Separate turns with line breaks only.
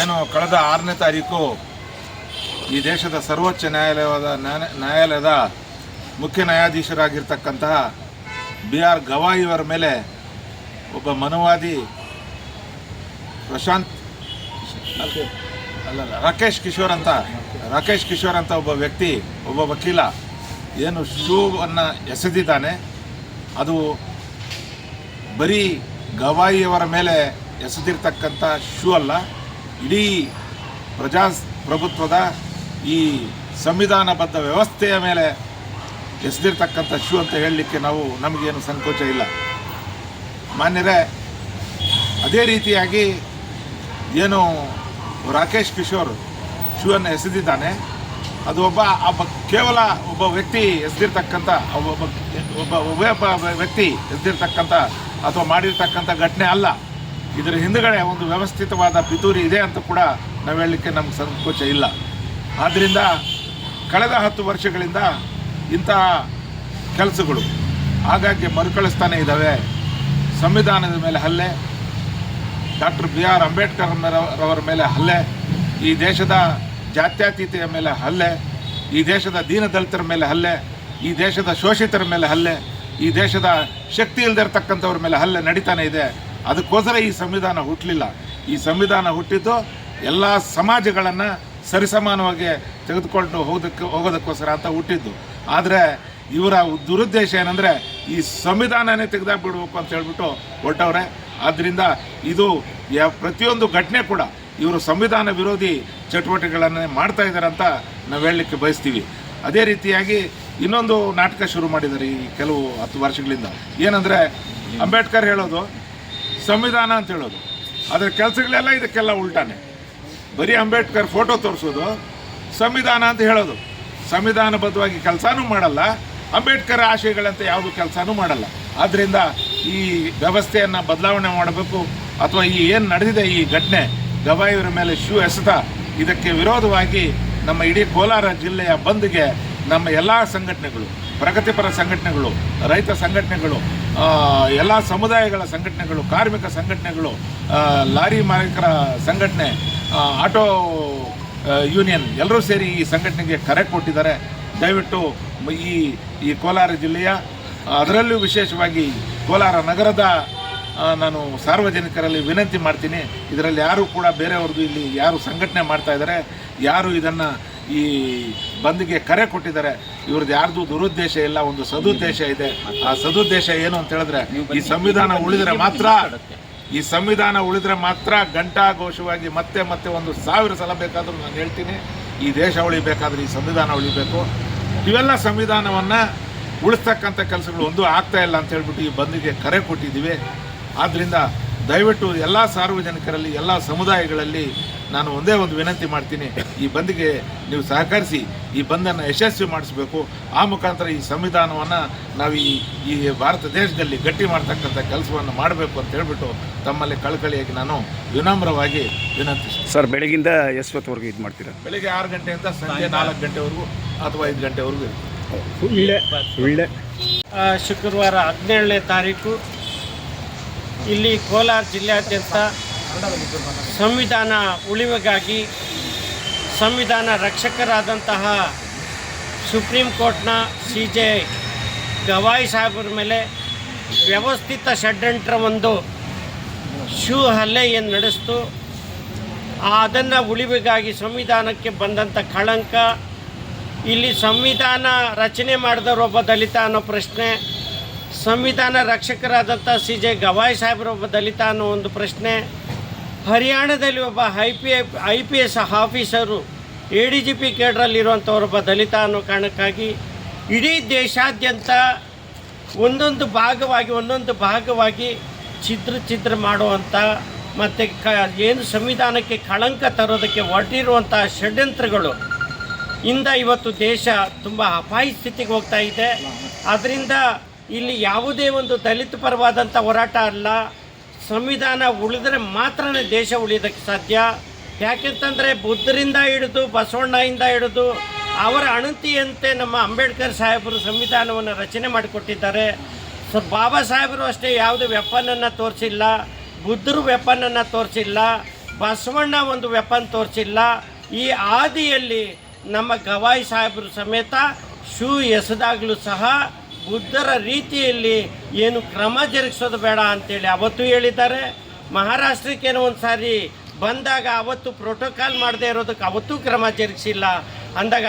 ಏನು ಕಳೆದ ಆರನೇ ತಾರೀಕು ಈ ದೇಶದ ಸರ್ವೋಚ್ಚ ನ್ಯಾಯಾಲಯದ ನ್ಯಾಯ- ನ್ಯಾಯಾಲಯದ ಮುಖ್ಯ ನ್ಯಾಯಾಧೀಶರಾಗಿರ್ತಕ್ಕಂತಹ ಬಿ ಆರ್ ಗವಾಯಿಯವರ ಮೇಲೆ ಒಬ್ಬ ಮನುವಾದಿ ಪ್ರಶಾಂತ್ ಅಲ್ಲ ರಾಕೇಶ್ ಕಿಶೋರ್ ಅಂತ, ರಾಕೇಶ್ ಕಿಶೋರ್ ಅಂತ ಒಬ್ಬ ವ್ಯಕ್ತಿ, ಒಬ್ಬ ವಕೀಲ, ಏನು ಶೂವನ್ನು ಎಸೆದಿದ್ದಾನೆ, ಅದು ಬರೀ ಗವಾಯಿಯವರ ಮೇಲೆ ಎಸೆದಿರ್ತಕ್ಕಂಥ ಶೂ ಅಲ್ಲ ಇಡೀ ಪ್ರಜಾಪ್ರಭುತ್ವದ ಈ ಸಂವಿಧಾನಬದ್ಧ ವ್ಯವಸ್ಥೆಯ ಮೇಲೆ ಎಸೆದಿರ್ತಕ್ಕಂಥ ಶೂ ಅಂತ ಹೇಳಲಿಕ್ಕೆ ನಾವು ನಮಗೇನು ಸಂಕೋಚ ಇಲ್ಲ. ಮಾನ್ಯರೇ, ಅದೇ ರೀತಿಯಾಗಿ ಏನು ರಾಕೇಶ್ ಕಿಶೋರ್ ಶೂವನ್ನು ಎಸೆದಿದ್ದಾನೆ. ಅದು ಒಬ್ಬ ಒಬ್ಬ ಕೇವಲ ಒಬ್ಬ ವ್ಯಕ್ತಿ ಎಸೆದಿರ್ತಕ್ಕಂಥ ಒಬ್ಬ ಒಬ್ಬ ಒಬ್ಬ ವ್ಯಕ್ತಿ ಎಸೆದಿರ್ತಕ್ಕಂಥ ಅಥವಾ ಮಾಡಿರ್ತಕ್ಕಂಥ ಘಟನೆ ಅಲ್ಲ. ಇದರ ಹಿಂದುಗಡೆ ಒಂದು ವ್ಯವಸ್ಥಿತವಾದ ಪಿತೂರಿ ಇದೆ ಅಂತ ಕೂಡ ನಾವು ಹೇಳಲಿಕ್ಕೆ ನಮ್ಗೆ ಸಂಕೋಚ ಇಲ್ಲ. ಆದ್ದರಿಂದ ಕಳೆದ ಹತ್ತು ವರ್ಷಗಳಿಂದ ಇಂತಹ ಕೆಲಸಗಳು ಆಗಾಗ್ಗೆ ಮರುಕಳಿಸ್ತಾನೆ ಇದ್ದಾವೆ ಸಂವಿಧಾನದ ಮೇಲೆ ಹಲ್ಲೆ, ಡಾಕ್ಟರ್ ಬಿ ಆರ್ ಅಂಬೇಡ್ಕರ್ ರವರ ಮೇಲೆ ಹಲ್ಲೆ, ಈ ದೇಶದ ಜಾತ್ಯತೀತೆಯ ಮೇಲೆ ಹಲ್ಲೆ, ಈ ದೇಶದ ದೀನದಲಿತರ ಮೇಲೆ ಹಲ್ಲೆ, ಈ ದೇಶದ ಶೋಷಿತರ ಮೇಲೆ ಹಲ್ಲೆ, ಈ ದೇಶದ ಶಕ್ತಿ ಇಲ್ಲದಿರತಕ್ಕಂಥವ್ರ ಮೇಲೆ ಹಲ್ಲೆ ನಡೀತಾನೆ ಇದೆ. ಅದಕ್ಕೋಸ್ಕರ ಈ ಸಂವಿಧಾನ ಹುಟ್ಟಲಿಲ್ಲ ಈ ಸಂವಿಧಾನ ಹುಟ್ಟಿದ್ದು ಎಲ್ಲ ಸಮಾಜಗಳನ್ನು ಸರಿಸಮಾನವಾಗಿ ತೆಗೆದುಕೊಂಡು ಹೋಗೋದಕ್ಕೆ ಹೋಗೋದಕ್ಕೋಸ್ಕರ ಅಂತ ಹುಟ್ಟಿದ್ದು. ಆದರೆ ಇವರ ದುರುದ್ದೇಶ ಏನಂದರೆ ಈ ಸಂವಿಧಾನನೇ ತೆಗೆದಾಕ್ಬಿಡ್ಬೇಕು ಅಂತ ಹೇಳ್ಬಿಟ್ಟು ಹೊರಟವ್ರೆ. ಆದ್ದರಿಂದ ಇದು ಪ್ರತಿಯೊಂದು ಘಟನೆ ಕೂಡ ಇವರು ಸಂವಿಧಾನ ವಿರೋಧಿ ಚಟುವಟಿಕೆಗಳನ್ನೇ ಮಾಡ್ತಾ ಇದ್ದಾರೆ ಅಂತ ನಾವು ಹೇಳಲಿಕ್ಕೆ ಬಯಸ್ತೀವಿ. ಅದೇ ರೀತಿಯಾಗಿ ಇನ್ನೊಂದು ನಾಟಕ ಶುರು ಮಾಡಿದ್ದಾರೆ ಈ ಕೆಲವು ಹತ್ತು ವರ್ಷಗಳಿಂದ. ಏನಂದರೆ ಅಂಬೇಡ್ಕರ್ ಹೇಳೋದು ಸಂವಿಧಾನ ಅಂತ ಹೇಳೋದು. ಅದರ ಕೆಲಸಗಳೆಲ್ಲ ಇದಕ್ಕೆಲ್ಲ ಉಲ್ಟಾನೆ. ಬರೀ ಅಂಬೇಡ್ಕರ್ ಫೋಟೋ ತೋರಿಸೋದು, ಸಂವಿಧಾನ ಅಂತ ಹೇಳೋದು. ಸಂವಿಧಾನಬದ್ಧವಾಗಿ ಕೆಲಸನೂ ಮಾಡಲ್ಲ, ಅಂಬೇಡ್ಕರ್ ಆಶಯಗಳಂತೆ ಯಾವುದು ಕೆಲಸನೂ ಮಾಡಲ್ಲ. ಆದ್ದರಿಂದ ಈ ವ್ಯವಸ್ಥೆಯನ್ನು ಬದಲಾವಣೆ ಮಾಡಬೇಕು, ಅಥವಾ ಈ ಏನು ನಡೆದಿದೆ ಈ ಘಟನೆ, ಗವಾಯಿಯವರ ಮೇಲೆ ಶೂ ಎಸೆತ, ಇದಕ್ಕೆ ವಿರೋಧವಾಗಿ ನಮ್ಮ ಇಡೀ ಕೋಲಾರ ಜಿಲ್ಲೆಯ ಬಂದ್ಗೆ ನಮ್ಮ ಎಲ್ಲ ಸಂಘಟನೆಗಳು ಪ್ರಗತಿಪರ ಸಂಘಟನೆಗಳು, ರೈತ ಸಂಘಟನೆಗಳು ಎಲ್ಲ ಸಮುದಾಯಗಳ ಸಂಘಟನೆಗಳು, ಕಾರ್ಮಿಕ ಸಂಘಟನೆಗಳು ಲಾರಿ ಮಾಲೀಕರ ಸಂಘಟನೆ ಆಟೋ ಯೂನಿಯನ್ ಎಲ್ಲರೂ ಸೇರಿ ಈ ಸಂಘಟನೆಗೆ ಕರೆ ಕೊಟ್ಟಿದ್ದಾರೆ. ದಯವಿಟ್ಟು ಈ ಈ ಕೋಲಾರ ಜಿಲ್ಲೆಯ, ಅದರಲ್ಲೂ ವಿಶೇಷವಾಗಿ ಕೋಲಾರ ನಗರದ ನಾನು ಸಾರ್ವಜನಿಕರಲ್ಲಿ ವಿನಂತಿ ಮಾಡ್ತೀನಿ. ಇದರಲ್ಲಿ ಯಾರು ಕೂಡ ಬೇರೆಯವ್ರದ್ದು ಇಲ್ಲಿ ಯಾರು ಸಂಘಟನೆ ಮಾಡ್ತಾ ಇದ್ದಾರೆ, ಯಾರು ಇದನ್ನು ಈ ಬಂದ್ಗೆ ಕರೆ ಕೊಟ್ಟಿದ್ದಾರೆ. ಇವ್ರದ್ದು ಯಾರ್ದು ದುರುದ್ದೇಶ ಇಲ್ಲ ಒಂದು ಸದುದ್ದೇಶ ಇದೆ. ಆ ಸದುದ್ದೇಶ ಏನು ಅಂತ ಹೇಳಿದ್ರೆ ಈ ಸಂವಿಧಾನ ಉಳಿದರೆ ಮಾತ್ರ ಈ ಸಂವಿಧಾನ ಉಳಿದ್ರೆ ಮಾತ್ರ ಘಂಟಾಘೋಷವಾಗಿ ಮತ್ತೆ ಮತ್ತೆ ಒಂದು ಸಾವಿರ ಸಲ ಬೇಕಾದರೂ ನಾನು ಹೇಳ್ತೀನಿ ಈ ದೇಶ ಉಳಿಬೇಕಾದ್ರೆ ಈ ಸಂವಿಧಾನ ಉಳಿಬೇಕು. ಇವೆಲ್ಲ ಸಂವಿಧಾನವನ್ನು ಉಳಿಸ್ತಕ್ಕಂಥ ಕೆಲಸಗಳು ಒಂದು ಆಗ್ತಾ ಇಲ್ಲ ಅಂತ ಹೇಳ್ಬಿಟ್ಟು ಈ ಬಂದಿಗೆ ಕರೆ ಕೊಟ್ಟಿದ್ದೀವಿ. ಆದ್ದರಿಂದ ದಯವಿಟ್ಟು ಎಲ್ಲ ಸಾರ್ವಜನಿಕರಲ್ಲಿ ಎಲ್ಲ ಸಮುದಾಯಗಳಲ್ಲಿ ನಾನು ಒಂದೇ ಒಂದು ವಿನಂತಿ ಮಾಡ್ತೀನಿ. ಈ ಬಂದ್ಗೆ ನೀವು ಸಹಕರಿಸಿ ಈ ಬಂದನ್ನು ಯಶಸ್ವಿ ಮಾಡಿಸಬೇಕು. ಆ ಮುಖಾಂತರ ಈ ಸಂವಿಧಾನವನ್ನು ನಾವು ಈ ಈ ಭಾರತ ದೇಶದಲ್ಲಿ ಗಟ್ಟಿ ಮಾಡ್ತಕ್ಕಂಥ ಕೆಲಸವನ್ನು ಮಾಡಬೇಕು ಅಂತ ಹೇಳ್ಬಿಟ್ಟು ತಮ್ಮಲ್ಲಿ ಕಳಕಳಿಯಾಗಿ ನಾನು ವಿನಮ್ರವಾಗಿ ವಿನಂತಿಸ್ತೀನಿ.
ಸರ್ ಬೆಳಗಿಂದ ಎಷ್ಟೊತ್ತವರೆಗೂ ಇದು ಮಾಡ್ತೀರಾ?
ಬೆಳಿಗ್ಗೆ ಆರು ಗಂಟೆಯಿಂದ ಸಂಜೆ ನಾಲ್ಕು ಗಂಟೆವರೆಗೂ ಅಥವಾ ಐದು ಗಂಟೆವರೆಗೂ ಇರುತ್ತೆ.
ಶುಕ್ರವಾರ ಹದಿನೇಳನೇ ತಾರೀಕು ಇಲ್ಲಿ ಕೋಲಾರ ಜಿಲ್ಲೆಯಾದ್ಯಂತ ಸಂವಿಧಾನ ಉಳಿವಿಗಾಗಿ ಸಂವಿಧಾನ ರಕ್ಷಕರಾದಂತಹ ಸುಪ್ರೀಂ ಕೋರ್ಟ್ನ ಸಿ ಜೆ ಗವಾಯಿ ಸಾಹೇಬರ ಮೇಲೆ ವ್ಯವಸ್ಥಿತ ಷಡ್ಯಂತ್ರ ಒಂದು ಶೂ ಹಲ್ಲೆ ಏನು ನಡೆಸ್ತು ಅದನ್ನು ಉಳಿವಿಗಾಗಿ ಸಂವಿಧಾನಕ್ಕೆ ಬಂದಂಥ ಕಳಂಕ, ಇಲ್ಲಿ ಸಂವಿಧಾನ ರಚನೆ ಮಾಡಿದವರು ಒಬ್ಬ ದಲಿತ ಅನ್ನೋ ಪ್ರಶ್ನೆ ಸಂವಿಧಾನ ರಕ್ಷಕರಾದಂಥ ಸಿ ಜೆ ಗವಾಯಿ ಸಾಹೇಬರು ಒಬ್ಬ ದಲಿತ ಅನ್ನೋ ಒಂದು ಪ್ರಶ್ನೆ. ಹರಿಯಾಣದಲ್ಲಿ ಒಬ್ಬ I P I P S officer A D G P ಕೇಡ್ರಲ್ಲಿರುವಂಥವ್ರೊಬ್ಬ ದಲಿತ ಅನ್ನೋ ಕಾರಣಕ್ಕಾಗಿ ಇಡೀ ದೇಶಾದ್ಯಂತ ಒಂದೊಂದು ಭಾಗವಾಗಿ ಒಂದೊಂದು ಭಾಗವಾಗಿ ಛಿದ್ರ ಛಿದ್ರ ಮಾಡುವಂಥ ಮತ್ತು ಕ, ಏನು ಸಂವಿಧಾನಕ್ಕೆ ಕಳಂಕ ತರೋದಕ್ಕೆ ಒಡ್ಡಿರುವಂಥ ಷಡ್ಯಂತ್ರಗಳು ಇಂದ ಇವತ್ತು ದೇಶ ತುಂಬ ಅಪಾಯ ಸ್ಥಿತಿಗೆ ಹೋಗ್ತಾ ಇದೆ. ಅದರಿಂದ ಇಲ್ಲಿ ಯಾವುದೇ ಒಂದು ದಲಿತ ಪರವಾದಂಥ ಹೋರಾಟ ಅಲ್ಲ. ಸಂವಿಧಾನ ಉಳಿದ್ರೆ ಮಾತ್ರನೇ ದೇಶ ಉಳಿಯೋದಕ್ಕೆ ಸಾಧ್ಯ. ಯಾಕೆಂತಂದರೆ ಬುದ್ಧರಿಂದ ಹಿಡಿದು ಬಸವಣ್ಣಯಿಂದ ಹಿಡಿದು ಅವರ ಅಣತಿಯಂತೆ ನಮ್ಮ ಅಂಬೇಡ್ಕರ್ ಸಾಹೇಬರು ಸಂವಿಧಾನವನ್ನು ರಚನೆ ಮಾಡಿಕೊಟ್ಟಿದ್ದಾರೆ. ಸೊ, ಬಾಬಾ ಸಾಹೇಬರು ಅಷ್ಟೇ ಯಾವುದೇ ವೆಪನನ್ನು ತೋರಿಸಿಲ್ಲ. ಬುದ್ಧರು ವೆಪನನ್ನು ತೋರಿಸಿಲ್ಲ. ಬಸವಣ್ಣ ಒಂದು ವೆಪನ್ ತೋರಿಸಿಲ್ಲ. ಈ ಆದಿಯಲ್ಲಿ ನಮ್ಮ ಗವಾಯಿ ಸಾಹೇಬರು ಸಮೇತ ಶೂ ಎಸೆದಾಗಲೂ ಸಹ ಬುದ್ಧರ ರೀತಿಯಲ್ಲಿ ಏನು ಕ್ರಮ ಜರುಗಿಸೋದು ಬೇಡ ಅಂತೇಳಿ ಅವತ್ತು ಹೇಳಿದ್ದಾರೆ. ಮಹಾರಾಷ್ಟ್ರಕ್ಕೇನೋ ಒಂದು ಸಾರಿ ಬಂದಾಗ ಅವತ್ತು ಪ್ರೋಟೋಕಾಲ್ ಮಾಡದೇ ಇರೋದಕ್ಕೆ ಅವತ್ತೂ ಕ್ರಮ ಜರುಗಿಸಿಲ್ಲ. ಅಂದಾಗ